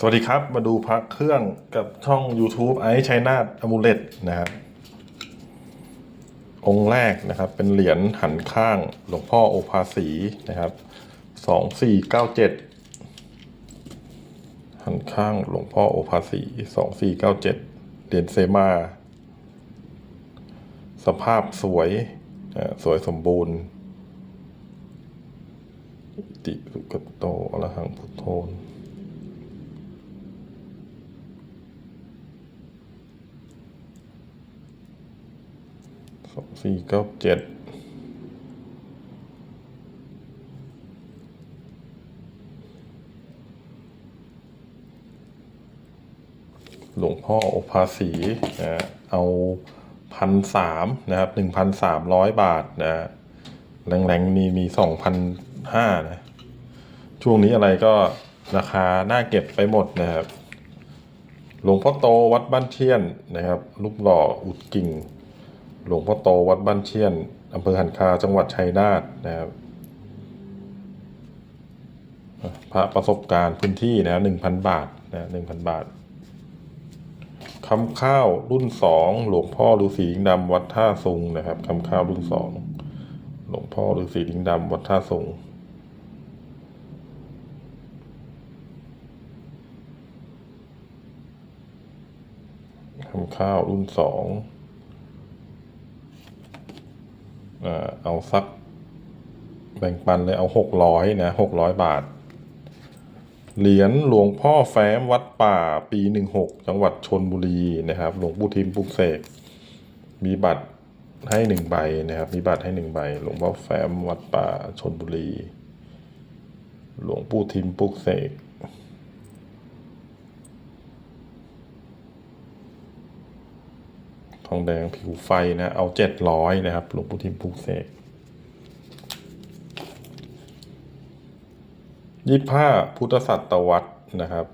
สวัสดีครับ มาดูพระเครื่องกับช่อง YouTube ไอซ์ชัยนาทอมูเลตนะครับองค์แรกนะครับเป็นเหรียญหันข้างหลวงพ่อโอภาสีนะครับสองสี่เก้าเจ็ดหันข้างหลวงพ่อโอภาสีสองสี่เก้าเจ็ดเหรียญเซมา สภาพสวยอ่าสวยสมบูรณ์ติสุกตโตอรหังพุทโธ สี่เก้าเจ็ดหลวงพ่อโอภาสีนะเอาพันสามนะครับหนึ่งพันสามร้อยบาทนะแรงๆนี่มีสองพันห้านะ ช่วงนี้อะไรก็ราคาน่าเก็บไปหมดนะครับ หลวงพ่อโตวัดบ้านเชียนนะครับรูปหล่ออุดกิ่ง หลวงพ่อโตวัดบ้านเชียนอำเภอหันคาจังหวัดชัยนาทนะครับพระประสบการณ์พื้นที่นะหนึ่งพันบาทนะหนึ่งพันบาทคำข้าวรุ่นสองหลวงพ่อฤาษีลิงดำวัดท่าซุงนะครับคำข้าวรุ่นสองหลวงพ่อฤาษีลิงดำวัดท่าซุงคำข้าวรุ่นสอง อ่า เอาสักแบ่งปันเลยเอาหกร้อยนะหกร้อยบาท เหรียญหลวงพ่อแฟ้มวัดป่าปีหนึ่งหกจังหวัดชนบุรีนะครับ หลวงปู่ทิมปุกเสกมีบัตรให้หนึ่งใบนะครับ มีบัตรให้หนึ่งใบ หลวงพ่อแฟ้มวัดป่าชนบุรี หลวงปู่ทิมปุกเสก ทองแดงผิวไฟนะเอาเจ็ดร้อยนะครับหลวงปู่ทิมปลุกเสกยี่ห้าพุทธศตวรรษนะครับ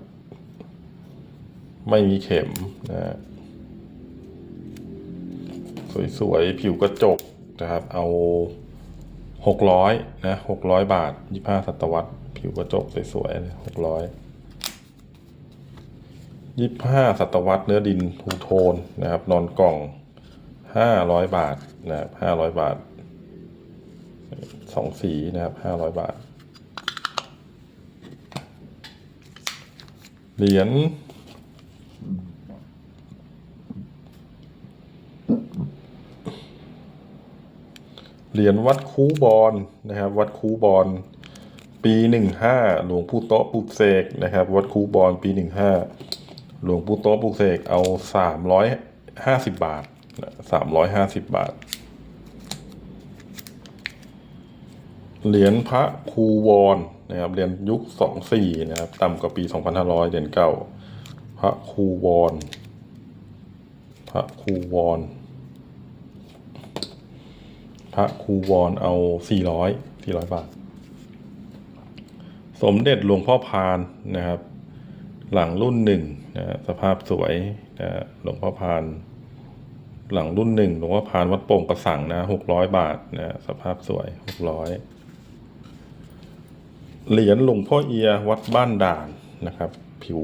ไม่มีเข็มนะฮะสวยๆ ผิวกระจกนะครับ เอาหกร้อยนะหกร้อยบาทยี่ห้าศตวรรษ ผิวกระจกสวยๆหกร้อย ยี่ห้าศตวรรษเนื้อดินทูโทนนะครับ นอนกล่องห้าร้อยบาทนะครับห้าร้อยบาทสองสีนะครับห้าร้อยบาท เหรียญเหรียญวัดคูบอลนะครับ วัดคูบอลปีหนึ่งห้าหลวงปู่โต๊ะปุกเสกนะครับ วัดคูบอลปีหนึ่งห้า หลวงปู่โต๊ะปลุกเสกเอาสามร้อยห้าสิบบาทสามร้อยห้าสิบบาท เหรียญพระครูวอนนะครับเหรียญยุคสองสี่นะครับ ต่ำกว่าปีสองพันห้าร้อยเหรียญเก่า พระครูวอนพระครูวอนพระครูวอนเอาสี่ร้อยสี่ร้อยบาท สมเด็จหลวงพ่อพานนะครับ หลังรุ่นหนึ่งนะสภาพสวยนะหลวงพ่อพาน หลังรุ่นหนึ่งหลวงพ่อพานวัดโป่งกระสังนะหกร้อยบาทนะสภาพสวยหกร้อยเหรียญหลวงพ่อเอียวัดบ้านด่านนะครับ ผิว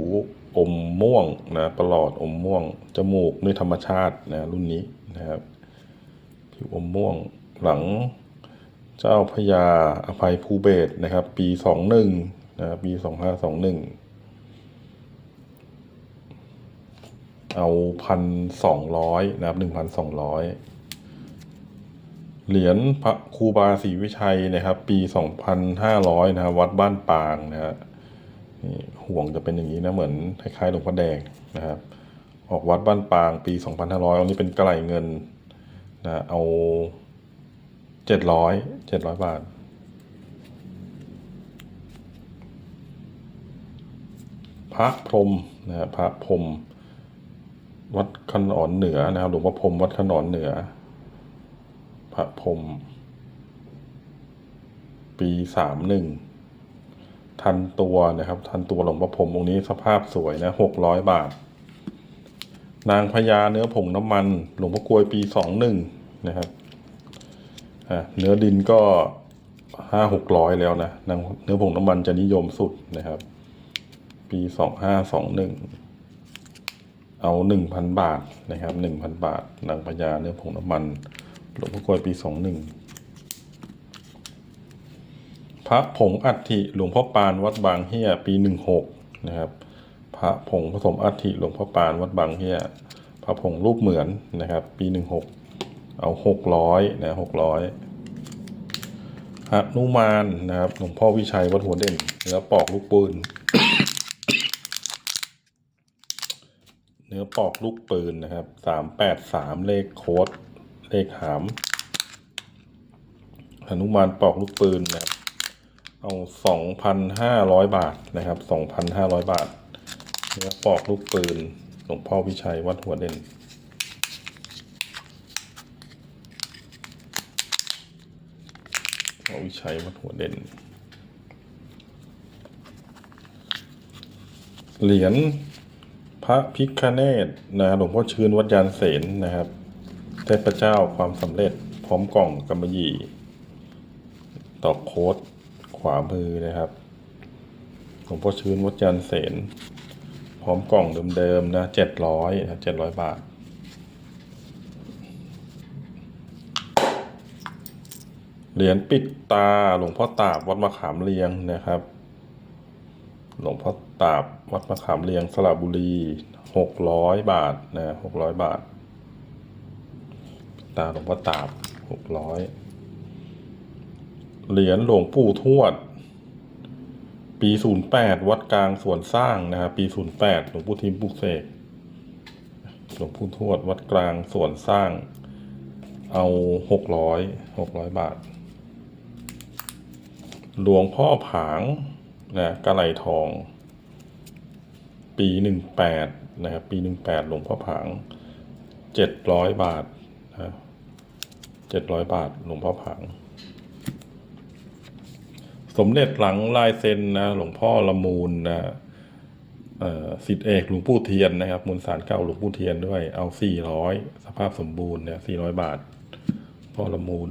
อมม่วงนะประหลอดอมม่วง จมูกด้วยธรรมชาตินะรุ่นนี้นะครับ ผิวอมม่วงหลังเจ้าพญาอภัยภูเบศนะครับ ปีสองหนึ่งนะปีสองห้าสองหนึ่ง เอาพันสองร้อยนะครับหนึ่งพันสองร้อยเหรียญพระครูบาศรีวิชัยนะครับ ปีสองพันห้าร้อยนะครับวัดบ้านปางนะฮะนี่ห่วงจะเป็นอย่างนี้นะเหมือนคล้ายๆหลวงพ่อแดงนะครับ ออกวัดบ้านปางปีสองพันห้าร้อยอันนี้เป็นกระไกลเงินนะเอาเจ็ดร้อยเจ็ดร้อยบาทพระพรมนะพระพรม วัดขนอนเหนือนะครับหลวงพ่อพรมวัดขนอนเหนือ พระพรมปีสามหนึ่งทันตัวนะครับ ทันตัวหลวงพ่อพรมองค์นี้สภาพสวยนะหกร้อยบาท นางพญาเนื้อผงน้ำมัน หลวงพ่อกลวยปีสองหนึ่งนะครับเนื้อดินก็ห้าหกร้อยแล้วนะนางเนื้อผงน้ำมันจะนิยมสุดนะครับ ปีสองห้าสองหนึ่ง เอาหนึ่งพันบาทนะครับหนึ่งพันบาทนางพญาเนื้อผงน้ำมันหลวงพ่อกลวยปีสองหนึ่งพระผงอัฐิหลวงพ่อปานวัดบางเฮียปีหนึ่งหกนะครับ พระผงผสมอัฐิหลวงพ่อปานวัดบางเฮียพระผงรูปเหมือนนะครับ ปีหนึ่งหกเอาหกร้อยนะหกร้อยหนุมานนะครับหลวงพ่อวิชัยวัดหัวเด่นเนื้อปอกลูกปืน เนื้อปอกลูกปืนนะครับสามแปดสามเลขโค้ดเลขหามหนุมานปอกลูกปืนนะครับ เอาสองพันห้าร้อยบาทนะครับสองพันห้าร้อยบาท เนื้อปอกลูกปืนหลวงพ่อวิชัยวัดหัวเด่นพ่อวิชัยวัดหัวเด่น เหรียญ พระพิคเนตนะหลวงพ่อชื่นวัดยานเสนนะครับเทพเจ้าความสำเร็จพร้อมกล่องกำมะหยี่ตอกโค้ดขวามือนะครับหลวงพ่อชื้นวัดยันเสนพร้อมกล่องเดิมๆนะเจ็ดร้อยนะเจ็ดร้อยบาทเหรียญปิดตาหลวงพ่อตาบวัดมะขามเรียงนะครับ หลวงพ่อตาบวัดมะขามเรียงสระบุรีหกร้อยบาทนะหกร้อยบาท ตาหลวงพ่อตาบหกร้อยเหรียญหลวงปู่ทวด ปี08วัดกลางสวนสร้างนะครับปี08หลวงปู่ทิมปุกเสกหลวงปู่ทวดวัดกลางสวนสร้าง เอา600 600บาท หลวงพ่อผาง นะกะไหลทอง ปี18นะครับปี18หลวงพ่อผาง700บาทนะ700บาทหลวงพ่อผาง สมเด็จหลังลายเซ็นนะหลวงพ่อละมูลนะสิทธิเอกหลวงปู่เทียนนะครับมูลสารเก่าหลวงปู่เทียนด้วยเอาสี่ร้อยสภาพสมบูรณ์เนี่ยสี่ร้อยบาท พ่อละมูล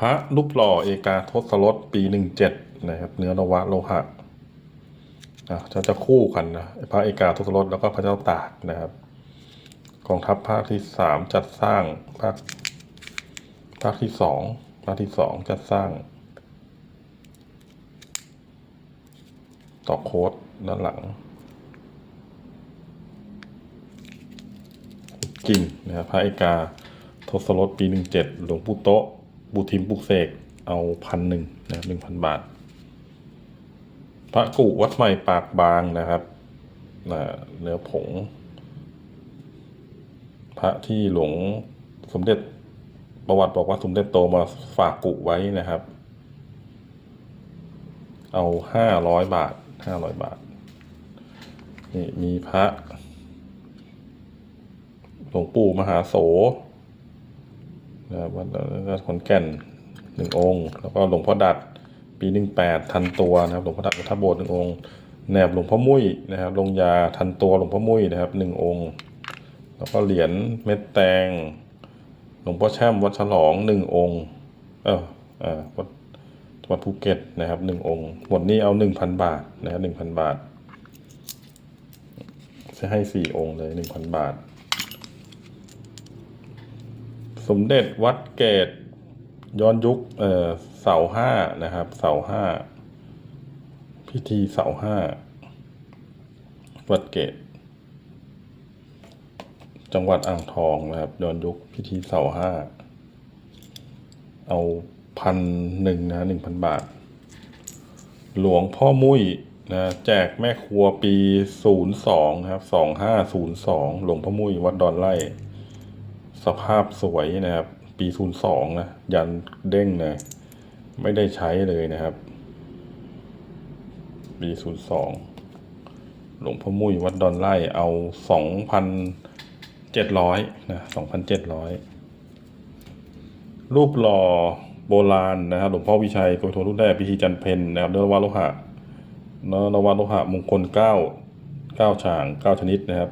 พระรูปหล่อเอกาทศรสปีหนึ่งเจ็ด นะครับ เนื้อนวะโลหะอะจะจะคู่กันนะพระเอกาทศรสแล้วก็พระเจ้าตากนะครับกองทัพภาคที่สามจัดสร้างภาคภาคที่สองภาคที่สองจัดสร้าง ต่อโค้ดด้านหลังกิ่งนะครับพระเอกาทศรสปีหนึ่งเจ็ดหลวงปู่โตะบุทิมปุกเสกเอาพันหนึ่งนะครับหนึ่งพันบาท พระกุวัดใหม่ปากบางนะครับนะเนื้อผง พระที่หลวงสมเด็จประวัติบอกว่าสมเด็จโตมาฝากกุไว้นะครับ เอาห้าร้อยบาทห้าร้อยบาท นี่มีพระหลวงปู่มหาโสนะครับวัดวัดขอนแก่นหนึ่งองค์ แล้วก็หลวงพ่อดัด ปีหนึ่งแปดทันตัวนะครับหลวงพ่อดัดวัดท่าโบสถ์หนึ่งองค์แหนบหลวงพ่อมุ้ยนะครับลงยาทันตัวหลวงพ่อมุ้ยนะครับหนึ่งองค์ แล้วก็เหรียญเม็ดแตง หลวงพ่อแช่มวัดฉลองหนึ่งองค์ เออเออวัดวัดภูเก็ตนะครับหนึ่งองค์หมดนี้เอาหนึ่งพันบาทนะครับหนึ่งพันบาทจะให้สี่องค์เลยหนึ่งพันบาท สมเด็จวัดเกตย้อนยุคเอ่อ เสาห้านะครับ เสาห้าพิธีเสาห้าวัดเกต จังหวัดอ่างทองนะครับย้อนยุคพิธีเสาห้าเอาพันหนึ่งนะหนึ่งพันบาท หลวงพ่อมุ้ยนะแจกแม่ครัวปีศูนย์สองครับสองห้าศูนย์สองหลวงพ่อมุ้ยวัดดอนไร่สภาพสวยนะครับ ปีศูนย์สองนะ ยันเด้งเลย ไม่ได้ใช้เลยนะครับ ปีศูนย์สองหลวงพ่อมุ้ยวัดดอนไร่เอาสองพันเจ็ดร้อยนะสองพันเจ็ดร้อยรูปหล่อโบราณนะครับ หลวงพ่อวิชัยโกยโทรุ่นแรกพิธีจันเพนนะครับเนื้อวาโลหะเนื้อวาโลหะมงคลเก้าเก้าฉางเก้าชนิดนะครับ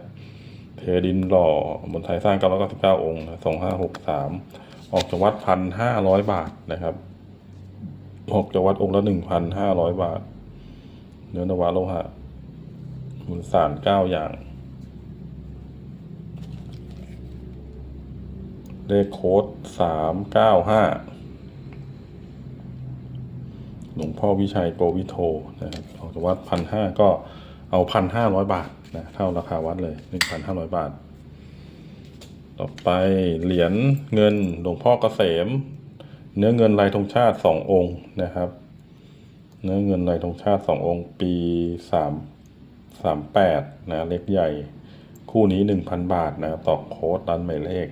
เทดินหล่อบนไทยสร้างเก้าร้อยเก้าสิบเก้าองค์สองห้าหกสามออกจากวัดพันห้าร้อยบาทนะครับ ออกจากวัดองค์ละหนึ่งพันห้าร้อยบาท เนื้อนวะโลหะมูลสารเก้าอย่าง เลขโค้ดสามเก้าห้าหลวงพ่อวิชัยโกวิโทนะครับออกจากวัดพันห้าก็เอาพันห้าร้อยบาทนะเท่าราคาวัดเลยหนึ่งพันห้าร้อยบาท ต่อไปเหรียญเงินหลวงพ่อเกษม เนื้อเงินลายธงชาติสององค์นะครับ เนื้อเงินลายธงชาติสององค์ ปีสามสามแปดนะเล็กใหญ่ คู่นี้หนึ่งพันบาทนะต่อโค้ดร้านหมายเลข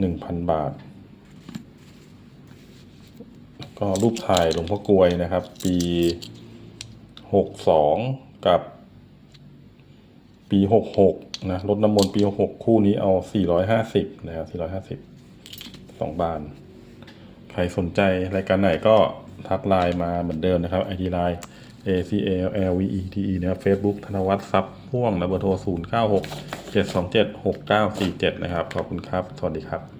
หนึ่งพันบาท ก็รูปถ่ายหลวงพ่อกลวยนะครับ ปีหกสองกับปีหกหกนะรถน้ำมนต์ปีหกหกคู่นี้เอาสี่ร้อยห้าสิบนะครับสี่ร้อยห้าสิบสองบาน รสนใจรายการไหนก็ทักไลน์มาเหมือนเดิมนะครับ ID ไลน์ A C A L V E T E นะครับ Facebook ธนวัฒน์ซับพ่วงนะเบอร์โทร 0 9 6 7 2 7 6 9 4 7 นะครับ ขอบคุณครับ สวัสดีครับ